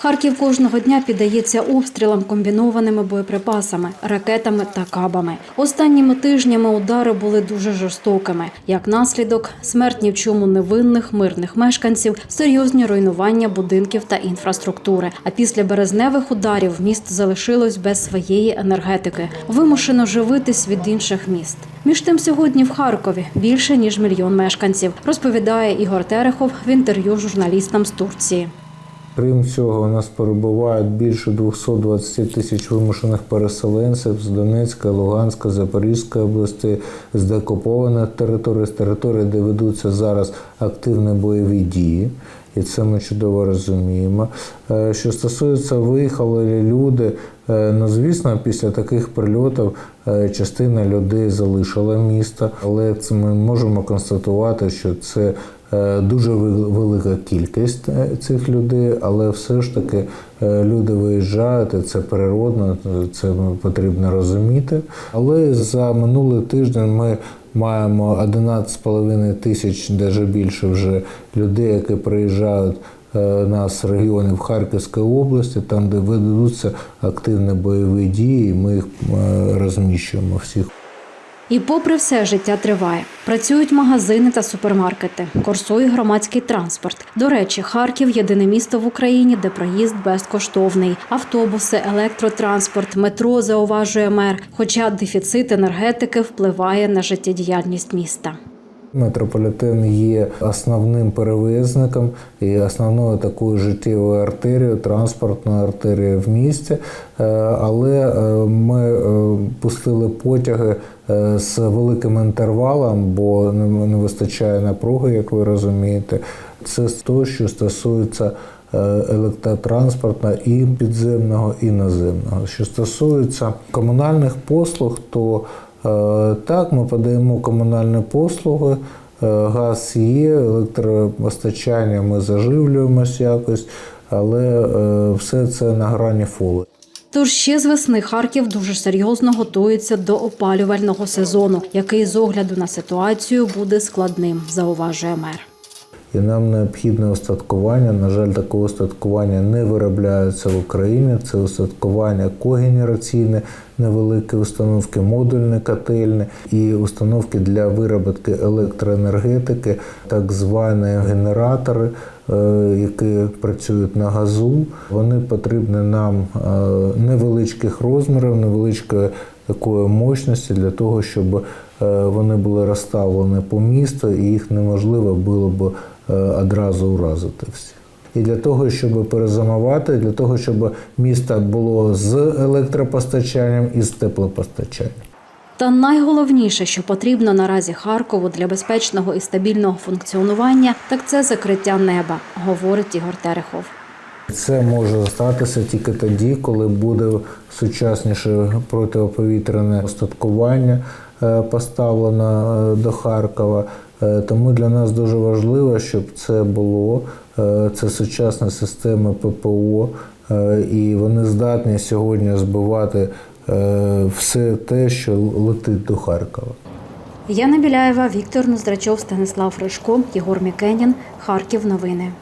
Харків кожного дня піддається обстрілам комбінованими боєприпасами, ракетами та кабами. Останніми тижнями удари були дуже жорстокими. Як наслідок, смерть ні в чому невинних мирних мешканців, серйозні руйнування будинків та інфраструктури. А після березневих ударів місто залишилось без своєї енергетики, вимушено живитись від інших міст. Між тим, сьогодні в Харкові більше ніж мільйон мешканців, розповідає Ігор Терехов в інтерв'ю журналістам з Турції. Крім цього, у нас перебувають більше 220 тисяч вимушених переселенців з Донецька, Луганська, Запорізької області, з деокупованих територій, з територій, де ведуться зараз активні бойові дії. І це ми чудово розуміємо. Е, Що стосується виїхали люди, е, ну звісно, після таких прильотів е, частина людей залишила місто, але це ми можемо констатувати, що це дуже вел- велика кількість е, цих людей, але все ж таки е, люди виїжджають, це природно, це потрібно розуміти. Але за минулий тиждень ми маємо 11,5 тисяч, навіть більше вже людей, які приїжджають е, нас з регіонів Харківської області, там, де ведуться активні бойові дії, ми їх е, розміщуємо всіх. І попри все, життя триває. Працюють магазини та супермаркети, курсує громадський транспорт. До речі, Харків єдине місто в Україні, де проїзд безкоштовний. Автобуси, електротранспорт, метро зауважує мер. Хоча дефіцит енергетики впливає на життєдіяльність міста. Метрополітен є основним перевізником і основною такою життєвою артерією, транспортною артерією в місті. Е, Але е, ми е, пустили потяги з великим інтервалом, бо не вистачає напруги, як ви розумієте. Це то, що стосується електротранспорту і підземного, і наземного. Що стосується комунальних послуг, то Так, ми подаємо комунальні послуги, е, газ є, електропостачання ми заживлюємось якось, але е, все це на грані фоли. Тож ще з весни Харків дуже серйозно готується до опалювального сезону, який з огляду на ситуацію буде складним, зауважує мер. І нам необхідне устаткування. На жаль, такого устаткування не виробляється в Україні. Це устаткування когенераційне, невеликі установки, модульні котельні і установки для вироботки електроенергетики, так звані генератори, е, які працюють на газу. Вони потрібні нам е, невеличких розмірів, невеличкої такої мощності для того, щоб е, вони були розставлені по місту і їх неможливо було б одразу уразити всі. І для того, щоб перезимувати, для того, щоб місто було з електропостачанням і з теплопостачанням. Та найголовніше, що потрібно наразі Харкову для безпечного і стабільного функціонування, так це закриття неба, говорить Ігор Терехов. Це може статися тільки тоді, коли буде сучасніше протиповітряне устаткування е, поставлено е, до Харкова. Е, Тому для нас дуже важливо, щоб це було. Е, Це сучасна система ППО, е, і вони здатні сьогодні збивати все те, що летить до Харкова. Яна Біляєва, Віктор Ноздрачов, Станислав Фришко, Єгор Мікенін, Харків. Новини.